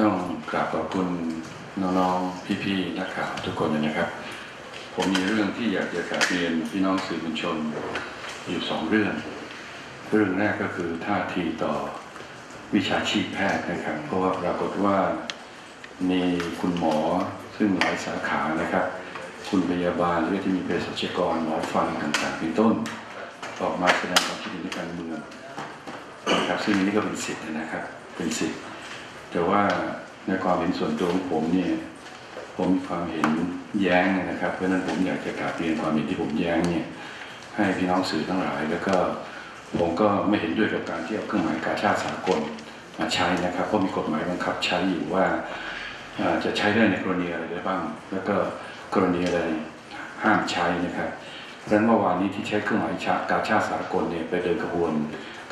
ต้องกราบขอบคุณน้องๆ พี่ๆ นักข่าวทุกคนเลยนะครับ ผมมีเรื่องที่อยากจะกราบเรียนพี่น้องสื่อมวลชนอยู่สองเรื่อง เรื่องแรกก็คือท่าทีต่อวิชาชีพแพทย์นะครับ เพราะว่าปรากฏว่ามีคุณหมอซึ่งหลายสาขานะครับ คุณพยาบาลหรือที่มีเภสัชกรหมอฟันต่างๆเป็นต้น ออกมาแสดงความคิดเห็นในการเมืองนะครับซึ่งนี้ก็เป็นสิทธิ์นะครับ เป็นสิทธิ์ แต่ว่าในความเห็นส่วนตัวของผมเนี่ยผมมีความเห็นแย้งนะครับเพราะนั้นผมอยากจะกราบเรียนความเห็นที่ผมแย้งเนี่ยให้พี่น้องสื่อทั้งหลาย แล้วก็ผมก็ไม่เห็นด้วยกับการที่เอาเครื่องหมายกาชาติสากลมาใช้นะครับเพราะมีกฎหมายบังคับใช้อยู่ว่าจะใช้ได้ในกรณีอะไรได้บ้าง แล้วก็กรณีอะไรห้ามใช้นะครับเพราะฉะนั้นเมื่อวานนี้ที่ใช้เครื่องหมายกาชาติสากลเนี่ยไปเดินขบวน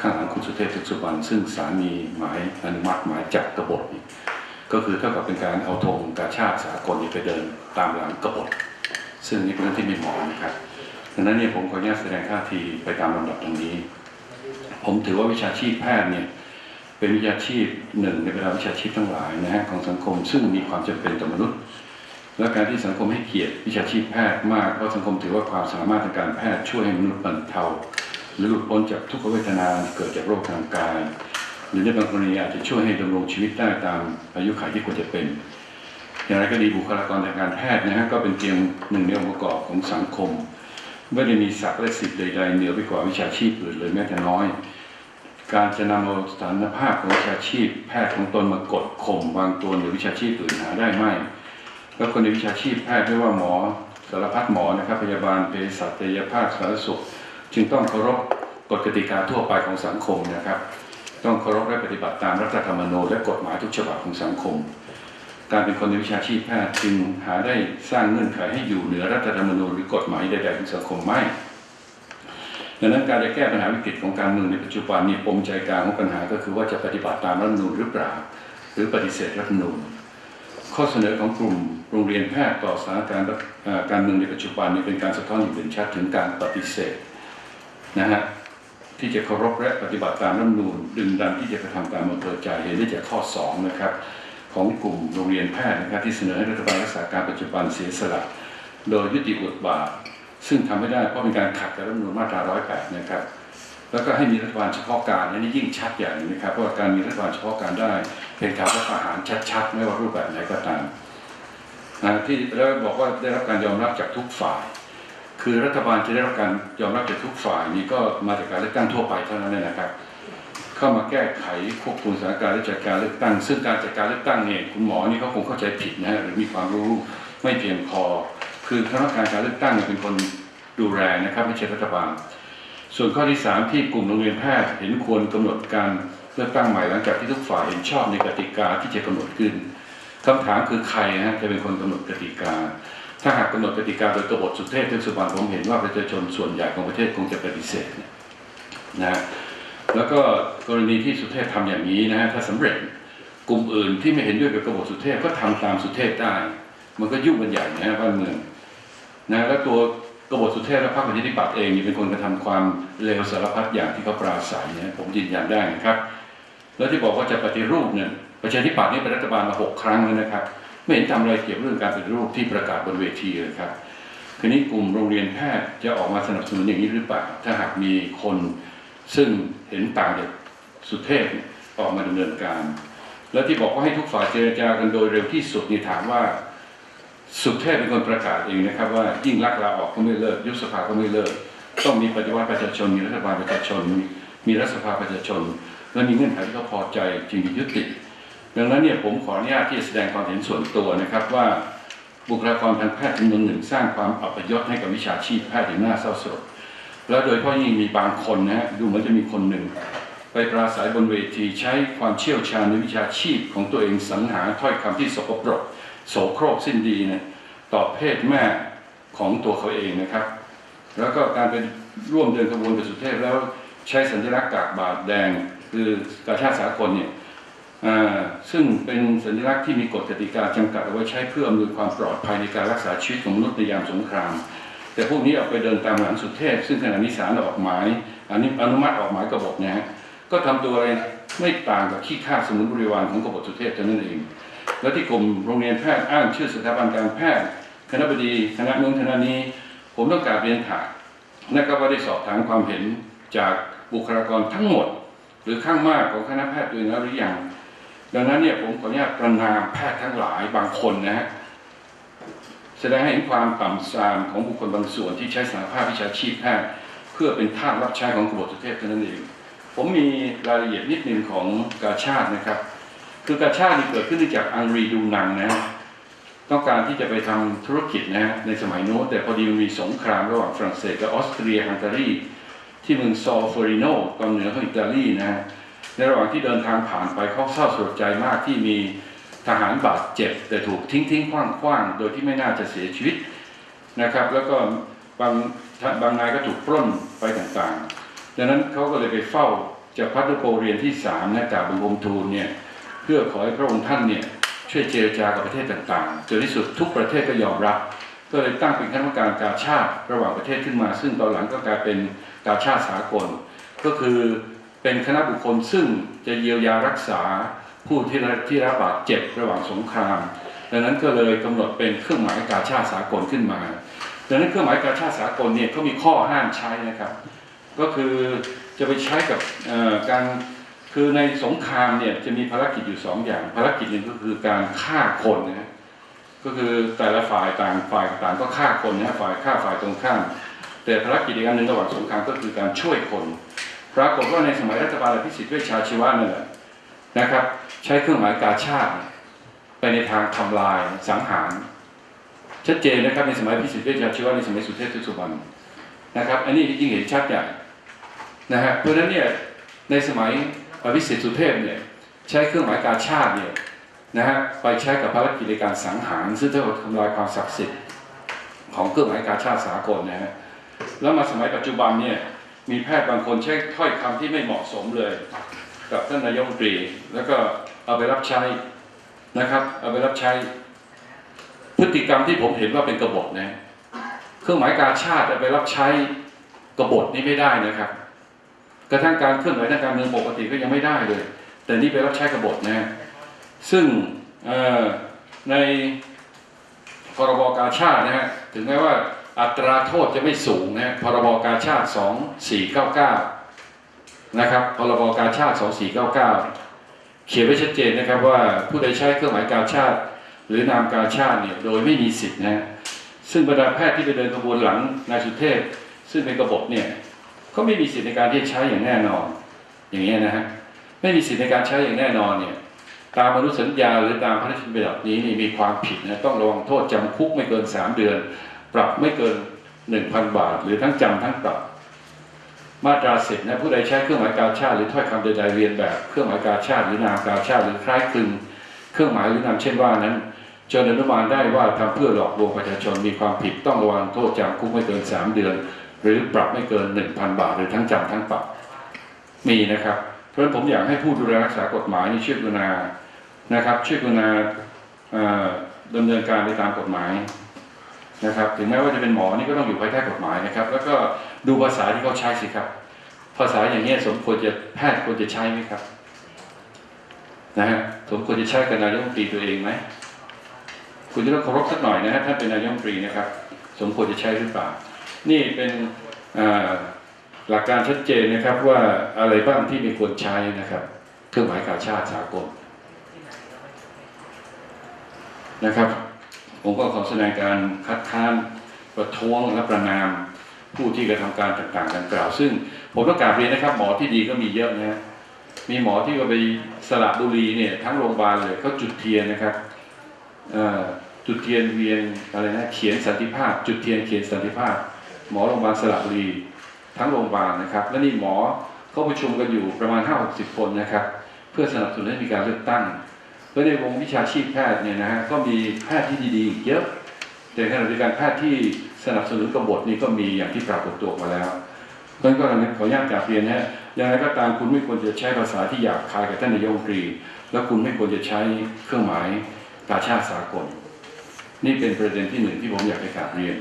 ข้างหลังคุณสุเทพสุขสุบรรณซึ่งสารมีหมายอนุมัติหมายจับกบฏก็คือเท่ากับเป็นการเอาธงกาชาติสากลไปเดินตามหลังกบฏซึ่งนี่เป็นเรื่องที่ไม่เหมาะนะครับดังนั้นเนี่ยผมขออนุญาตแสดงท่าทีไปตามลำดับตรงนี้ ผมถือว่าวิชาชีพแพทย์เนี่ยเป็นวิชาชีพหนึ่งในบรรดาวิชาชีพทั้งหลายนะฮะของสังคม ซึ่งมีความจำเป็นต่อมนุษย์ และการที่สังคมให้เกียรติวิชาชีพแพทย์มากเพราะสังคมถือว่าความสามารถทางการแพทย์ช่วยให้มนุษย์บรรเทา หรือหลุดพ้นจากทุกขเวทนาเกิดจากโรคทางกาย หรือในบางกรณีอาจจะช่วยให้ดำรงชีวิตได้ตามอายุขัยที่ควรจะเป็น อย่างไรก็ดีบุคลากรทางการแพทย์นะฮะก็เป็นเพียงหนึ่งในองค์ประกอบของสังคม ไม่ได้มีศักดิ์และสิทธิ์ใดๆเหนือไปกว่าวิชาชีพอื่นเลยแม้แต่น้อย การจะนำเอาสถานภาพของวิชาชีพ แพทย์ของตนมากดข่มวางตัวเหนือวิชาชีพอื่นหาได้ไหมแล้วคนในวิชาชีพแพทย์ไม่ว่าหมอสารพัดหมอนะครับพยาบาลเภสัชพยาภาคสาธารณสุข จึงต้องเคารพกฎกติกาทั่วไปของสังคมนะครับ ต้องเคารพและปฏิบัติตามรัฐธรรมนูญและกฎหมายทุกฉบับของสังคม การเป็นคนในวิชาชีพแพทย์จึงหาได้สร้างเงื่อนไขให้อยู่เหนือรัฐธรรมนูญหรือกฎหมายใดๆของสังคมไม่ดังนั้นการจะแก้ปัญหาวิกฤตของการเมืองในปัจจุบันนี้ปมใจกลางของปัญหาก็คือว่าจะปฏิบัติตามรัฐธรรมนูญหรือเปล่า หรือปฏิเสธรัฐธรรมนูญข้อเสนอของกลุ่มโรงเรียนแพทย์ต่อสถานการณ์การเมืองในปัจจุบันนี้เป็นการสะท้อนอย่างเด่นชัดถึงการปฏิเสธ นะฮะที่จะเคารพและปฏิบัติตามรัฐมนูญดึงดันที่จะกระทำตามอำเภอใจเห็นได้จากข้อ 2 นะครับ ของกลุ่มโรงเรียนแพทย์นะครับที่เสนอให้รัฐบาลรักษาการปัจจุบันเสียสละ โดยยุติบทบาท ซึ่งทำไม่ได้เพราะเป็นการขัดกับรัฐมนูญมาตรา108 นะครับ แล้วก็ให้มีรัฐบาลเฉพาะการอันนี้ยิ่งชัดอย่างหนึงนะครับเพราะการมีรัฐบาลเฉพาะการได้เป็นการรัฐประหารชัดๆไม่ว่ารูปแบบไหนก็ตามนะที่แล้วบอกว่าได้รับการยอมรับจากทุกฝ่าย คือรัฐบาลจะได้รับการยอมรับจากทุกฝ่ายนี้ก็มาจากการเลือกตั้งทั่วไปเท่านั้นเลยนะครับ เข้ามาแก้ไขควบคุมสถานการณ์และจัดการเลือกตั้ง ซึ่งการจัดการเลือกตั้งเนี่ยคุณหมอนี่เขาคงเข้าใจผิดนะฮะหรือมีความรู้ไม่เพียงพอ คือคณะกรรมการการเลือกตั้งเนี่ยเป็นคนดูแลนะครับไม่ใช่รัฐบาล ส่วนข้อที่ 3 ที่กลุ่มโรงเรียนแพทย์เห็นควรกำหนดการเลือกตั้งใหม่หลังจากที่ทุกฝ่ายเห็นชอบในกติกาที่จะกำหนดขึ้นคำถามคือใครนะฮะจะเป็นคนกำหนดกติกา ถ้าหากกำหนดกติกาโดยกบฏสุเทพเทือกสุบรรณผมเห็นว่าประชาชนส่วนใหญ่ของประเทศคงจะปฏิเสธนะฮะแล้วก็กรณีที่สุเทพทำอย่างนี้นะฮะถ้าสำเร็จกลุ่มอื่นที่ไม่เห็นด้วยกับกบฏสุเทพก็ทำตามสุเทพได้ มันก็ยุ่งกันใหญ่นะฮะบ้านเมืองนะแล้วตัวกบฏสุเทพและพรรคประชาธิปัตย์เองนี่เป็นคนกระทำความเลวสารพัดอย่างที่เขาปราศัยเนี่ยผมยืนยันได้นะครับ แล้วที่บอกว่าจะปฏิรูปเนี่ยประชาธิปัตย์นี่เป็นรัฐบาลมาหกครั้งแล้วนะครับ ไม่เห็นทำอะไรเกี่ยวกับเรื่องการปฏิรูปที่ประกาศบนเวทีเลยครับคืนนี้กลุ่มโรงเรียนแพทย์จะออกมาสนับสนุนอย่างนี้หรือเปล่าถ้าหากมีคนซึ่งเห็นต่างจากสุเทพออกมาดำเนินการ แล้วที่บอกว่าให้ทุกฝ่ายเจรจากันโดยเร็วที่สุดนี่ถามว่าสุเทพเป็นคนประกาศเองนะครับ ว่ายิ่งรักลาออกก็ไม่เลิกยุบสภาก็ไม่เลิกต้องมีปฏิวัติประชาชนมีรัฐบาลประชาชน มีรัฐสภาประชาชน และมีเงื่อนไขที่เขาพอใจจึงยุติ ดังนั้นเนี่ยผมขออนุญาตที่จะแสดงความเห็นส่วนตัวนะครับว่าบุคลากรทางแพทย์จำนวนหนึ่งสร้างความอัปยศให้กับวิชาชีพแพทย์อย่างน่าเศร้าสลดแล้วโดยเฉพาะยิ่งมีบางคนนะฮะดูเหมือนจะมีคนหนึ่ง ไปปราศัยบนเวทีใช้ความเชี่ยวชาญในวิชาชีพของตัวเองสรรหาถ้อยคำที่สกปรกโสโครกสิ้นดีเนี่ยต่อเพศแม่ของตัวเขาเองนะครับ แล้วก็การเป็นร่วมเดินขบวนไปสุเทพแล้วใช้สัญลักษณ์กากบาทแดง คือกาชาติสากลเนี่ย ซึ่งเป็นสัญลักษณ์ที่มีกฎกติกาจำกัดเอาไว้ใช้เพื่ออำนวยความปลอดภัยในการรักษาชีวิตของมนุษย์ในยามสงคราม แต่พวกนี้เอาไปเดินตามหลังสุเทพ ซึ่งขณะนี้ศาลออกหมายอันนี้อนุมัติออกหมายกบฏนะฮะก็ทำตัวอะไรไม่ต่างกับขี้ข้าสมุนบริวารของกบฏสุเทพเท่านั้นเอง และที่กรมโรงเรียนแพทย์อ้างชื่อสถาบันการแพทย์คณะบดีคณะนู้นคณะนี้ ผมต้องกาบเรียนถามนะครับว่าได้สอบถามความเห็นจากบุคลากรทั้งหมด หรือข้างมากของคณะแพทย์ตัวเองแล้วหรือยัง ดังนั้นเนี่ยผมขออนุญาตประนามแพทย์ทั้งหลายบางคนนะฮะแสดงให้เห็นความต่ำทรามของบุคคลบางส่วนที่ใช้สารภาพวิชาชีพแพทย์เพื่อเป็นท่ารับใช้ของกบฏสุเทพเท่านั้นเอง ผมมีรายละเอียดนิดนึงของกาชาตินะครับ คือกาชาตินี่เกิดขึ้นจากอังรีดูนังนะต้องการที่จะไปทำธุรกิจนะในสมัยโน้นแต่พอดีมันมีสงครามระหว่างฝรั่งเศสกับออสเตรียฮังการีที่เมืองซอลฟอริโนตอนเหนือของอิตาลีนะ ในระหว่างที่เดินทางผ่านไปเขาเศร้าสลดใจมากที่มีทหารบาดเจ็บ แต่ถูกทิ้งทิ้งคว้างคว้างโดยที่ไม่น่าจะเสียชีวิตนะครับ แล้วก็บางบางนายก็ถูกปล้นไปต่างๆ ดังนั้นเขาก็เลยไปเฝ้าจากพัทธโปเรียนที่สามนะจากบังคมทูลเนี่ยเพื่อขอให้พระองค์ท่านเนี่ยช่วยเจรจากับประเทศต่างๆจนที่สุดทุกประเทศก็ยอมรับ ก็เลยตั้งเป็นคณะกรรมการกาชาติระหว่างประเทศขึ้นมา ซึ่งตอนหลังก็กลายเป็นกาชาติสากล ก็คือ เป็นคณะบุคคลซึ่งจะเยียวยารักษาผู้ที่ที่รับบาดเจ็บระหว่างสงคราม ดังนั้นก็เลยกำหนดเป็นเครื่องหมายกาชาติสากลขึ้นมา ดังนั้นเครื่องหมายกาชาติสากลเนี่ยเขามีข้อห้ามใช้นะครับ ก็คือจะไปใช้กับการคือในสงครามเนี่ยจะมีภารกิจอยู่สองอย่าง ภารกิจหนึ่งก็คือการฆ่าคนนะก็คือแต่ละฝ่ายต่างฝ่ายต่างก็ฆ่าคนนะฝ่ายฆ่าฝ่ายตรงข้าม แต่ภารกิจอีกอันหนึ่งระหว่างสงครามก็คือการช่วยคน ปรากฏว่าในสมัยรัฐบาลอภิสิทธิ์เวชชาชีวะนั่นแหละนะครับ ใช้เครื่องหมายกาชาติไปในทางทำลายสังหาร ชัดเจนนะครับในสมัยอภิสิทธิ์เวชชาชีวะในสมัยสุเทพทุสุวรรณนะครับ อันนี้ยิ่งเห็นชัดใหญ่นะฮะเพราะฉะนั้นเนี่ยในสมัยอภิสิทธิ์สุเทพเนี่ยใช้เครื่องหมายกาชาติเนี่ยนะฮะไปใช้กับภารกิจในการสังหารซึ่งเท่ากับทำลายความศักดิ์สิทธิ์ของเครื่องหมายกาชาติสากลนะฮะแล้วมาสมัยปัจจุบันเนี่ย มีแพทย์บางคนใช้ถ้อยคำที่ไม่เหมาะสมเลย กับท่านนายกรัฐมตรี แล้วก็เอาไปรับใช้นะครับ เอาไปรับใช้ พฤติกรรมที่ผมเห็นว่าเป็นกบฏนะเครื่องหมายการชาติเอาไปรับใช้กบฏนี่ไม่ได้นะครับ กระทั่งการเคลื่อนไหวทางการเมืองปกติก็ยังไม่ได้เลย แต่นี่ไปรับใช้กบฏนะซึ่งในพรบการชาตินะฮะถึงแม้ว่า อัตราโทษจะไม่สูงนะพรบการชาติ 2499 นะครับพรบการชาติ 2499 เขียนไว้ชัดเจนนะครับว่าผู้ใดใช้เครื่องหมายการชาติ หรือนามการชาติเนี่ยโดยไม่มีสิทธิ์นะฮะซึ่งบรรดาแพทย์ที่ไปเดินขบวนหลังนายสุเทพซึ่งเป็นกบฏเนี่ยเขาไม่มีสิทธิ์ในการที่จะใช้อย่างแน่นอน อย่างเงี้นะฮะไม่มีสิทธิ์ในการใช้อย่างแน่นอนเนี่ยตามอนุสัญญาหรือตามพระราชบัญญัตินี้นี่มีความผิดนะต้องระวังโทษจำคุกไม่เกิน 3 เดือน ปรับไม่เกิน 1,000 บาท หรือทั้งจำทั้งปรับ มาตราสิบนะผู้ใดใช้เครื่องหมายการชาติหรือถ้อยคำใดๆเรียนแบบเครื่องหมายการชาติหรือนามการชาติหรือคล้ายคลึงเครื่องหมายหรือนามเช่นว่านั้นจนอนุมานได้ว่าทำเพื่อหลอกลวงประชาชนมีความผิดต้องระวังโทษจำคุกไม่เกิน 3 เดือน หรือปรับไม่เกิน 1,000 บาท หรือทั้งจำทั้งปรับ มีนะครับ เพราะฉะนั้นผมอยากให้ผู้ดูแลรักษากฎหมายนี่ช่วยกรุณานะครับช่วยกรุณาดำเนินการไปตามกฎหมาย นะครับ ถึงแม้ว่าจะเป็นหมอนี่ก็ต้องอยู่ภายใต้กฎหมายนะครับ แล้วก็ดูภาษาที่เขาใช้สิครับ ภาษาอย่างนี้สมควรจะแพทย์ควรจะใช้ไหมครับนะฮะสมควรจะใช้กับนายกรัฐมนตรีตัวเองไหมคุณจะต้องเคารพสักหน่อยนะฮะท่านเป็นนายกรัฐมนตรีนะครับ สมควรจะใช้หรือเปล่า นี่เป็นหลักการชัดเจนนะครับว่าอะไรบ้างที่ไม่ควรใช้นะครับ เครื่องหมายการชาติสากลนะครับ ผมก็ขอแสดงการคัดค้านประท้วงและประนามผู้ที่กระทำการต่างๆดังกล่าว ซึ่งผมต้องกราบเรียนนะครับ หมอที่ดีก็มีเยอะนะฮะมีหมอที่ก็ไปสระบุรีเนี่ยทั้งโรงพยาบาลเลยเขาจุดเทียนนะครับจุดเทียนเวียนอะไรนะเขียนสันติภาพ จุดเทียนเขียนสันติภาพ หมอโรงพยาบาลสระบุรีทั้งโรงพยาบาลนะครับ และนี่หมอเขาประชุมกันอยู่ประมาณ5-60คนนะครับ เพื่อสนับสนุนให้มีการเลือกตั้ง และในวงวิชาชีพแพทย์เนี่ยนะฮะก็มีแพทย์ที่ดีๆอีกเยอะ แต่ขณะเดียวกันแพทย์ที่สนับสนุนกบฏนี่ก็มีอย่างที่ปรากฏตัวมาแล้วนั้นก็ขออนุญาตกราบเรียนนะฮะอย่างไรก็ตามคุณไม่ควรจะใช้ภาษาที่หยาบคายกับท่านนายกรัฐมนตรี และคุณไม่ควรจะใช้เครื่องหมายกาชาติสากล นี่เป็นประเด็นที่หนึ่งที่ผมอยากไปกราบเรียน